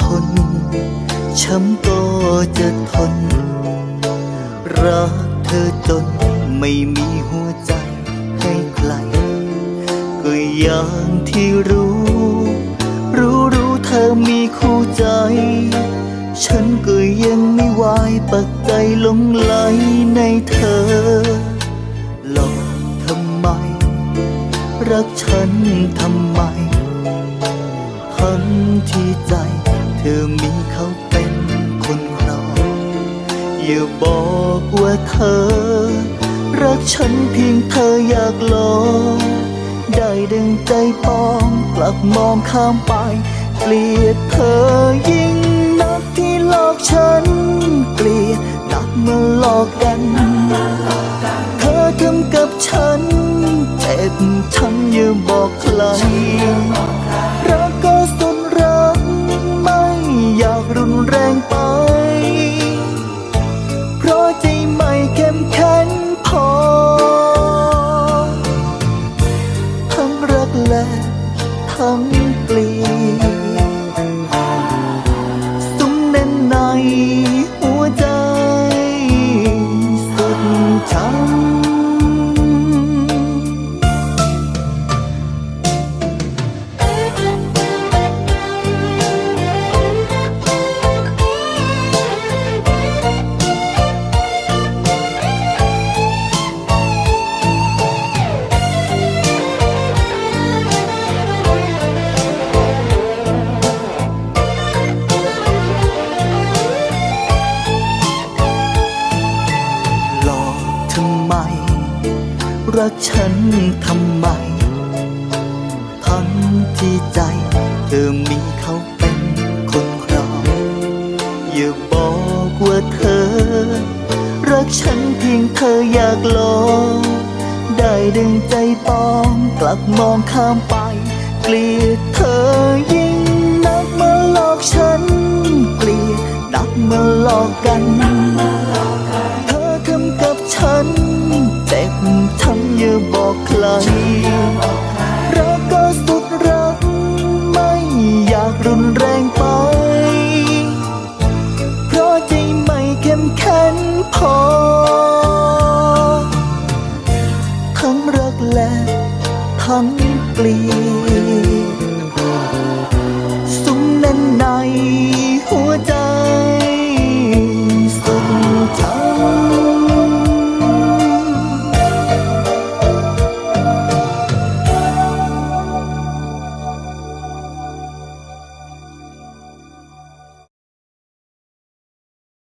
ทน ช้ำก็จะทน รักเธอจนไม่มีหัวใจให้ใครก็อย่างที่รู้ รู้รู้เธอมีคู่ใจ ฉันก็ยังไม่วายปักใจลงไหลในเธอ หลอกทำไม รักฉันทำไมทั้งที่ใจ ธอมีเขาเป็นคนครองอย่าบอกว่าเธอ รักฉันเพียงเธออยากลองได้ดังใจปองกลับมองข้ามไป เกลียดเธอยิ่งนักที่หลอกฉัน เกลียดนักมาหลอกกัน เธอทำกับฉันเจ็บช้ำอย่าบอกใคร กลี ม รักฉันทำไม ทั้งที่ใจ เธอมีเขาเป็นคนครองอย่าบอกว่าเธอ รักฉันเพียงเธออยากลองได้ดึงใจปองกลับมองข้ามไป เกลียดเธอยิ่งนักมาหลอกฉัน เกลียดนักมาหลอกกัน เจ็บช้ำอย่าบอกใคร รักก็สุดรัก ไม่อยากรุนแรงไป เพราะใจไม่เข้มแข็งพอ ทั้งรักและทั้งเกลียดสุมแน่นใน